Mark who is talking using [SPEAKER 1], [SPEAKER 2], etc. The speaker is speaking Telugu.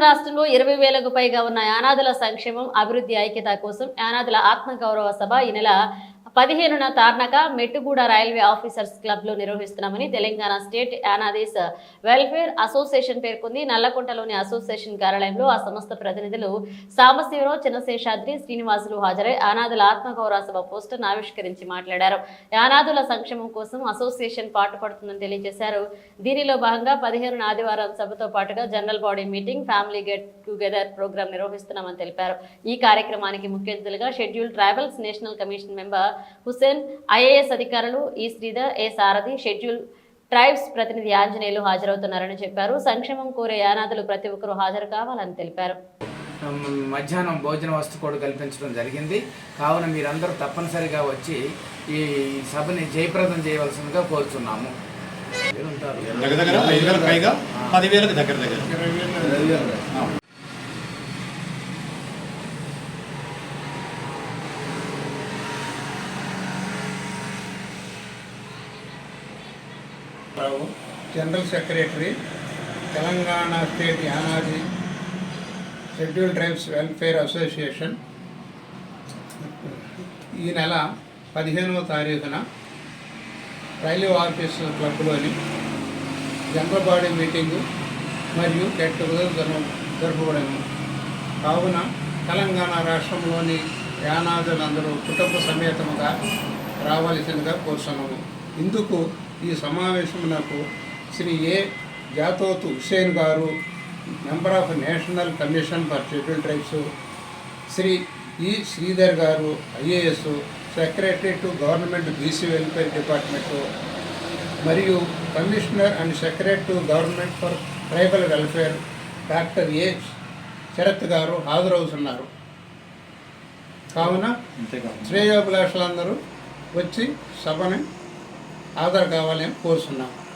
[SPEAKER 1] రాష్ట్రంలో ఇరవై వేలకు పైగా ఉన్న యానాదుల సంక్షేమం అభివృద్ధి ఐక్యత కోసం యానాదుల ఆత్మగౌరవ సభ ఈ నెల పదిహేనున తార్నక మెట్టుగూడ రైల్వే ఆఫీసర్స్ క్లబ్లో నిర్వహిస్తున్నామని Telangana state Yanadis welfare association పేర్కొంది. నల్లకుంటలోని అసోసియేషన్ కార్యాలయంలో ఆ సంస్థ ప్రతినిధులు సాంబశివరావు చిన్నశేషాద్రి శ్రీనివాసులు హాజరై యానాదుల ఆత్మగౌరవ సభ పోస్టర్ను ఆవిష్కరించి మాట్లాడారు. యానాదుల సంక్షేమం కోసం అసోసియేషన్ పాటుపడుతుందని తెలియజేశారు. దీనిలో భాగంగా పదిహేను ఆదివారం సభతో పాటుగా general body meeting family get together programme నిర్వహిస్తున్నామని తెలిపారు. ఈ కార్యక్రమానికి ముఖ్య అతిథులుగా schedule tribals national commission member Hussain IAS అధికారులు ఈ శ్రీధర్ ఏ సారథి షెడ్యూల్ ట్రైబ్స్ ప్రతినిధి ఆంజనేయులు హాజరవుతున్నారని చెప్పారు. సంక్షేమం కోరే యానాదులు ప్రతి ఒక్కరూ హాజరు కావాలని తెలిపారు.
[SPEAKER 2] మధ్యాహ్నం భోజన వస్తు కూడా కల్పించడం జరిగింది. కావున మీరందరూ తప్పనిసరిగా వచ్చి ఈ సభని జయప్రదం చేయవలసిందిగా కోరుచున్నాము.
[SPEAKER 3] దగ్గర దగ్గర పదివేలకు దగ్గర దగ్గర.
[SPEAKER 4] Rao general secretary Telangana state Yanadi schedule tribes welfare association ఈ నెల పదిహేనవ తారీఖున రైల్వే ఆఫీస్ క్లబ్లోని జనరల్ బాడీ మీటింగు మరియు గెట్ టుగెదర్ జరుపుకోవడము. కావున తెలంగాణ రాష్ట్రంలోని యానాదులందరూ కుటుంబ సమేతముగా రావలసిందిగా కోరుతున్నాము ఇందుకు ఈ సమావేశమునకు శ్రీ ఏ. జాతోతు హుసేన్ గారు member of national commission for schedule tribes Shri E. Sridhar గారు IAS secretary to government BC welfare department మరియు commissioner and secretary to government for tribal welfare doctor A. Sharath గారు హాజరవుతున్నారు. కావున శ్రేయోభిలాషులందరూ వచ్చి సభని ఆధార్ కావాలని కోరుతున్నాము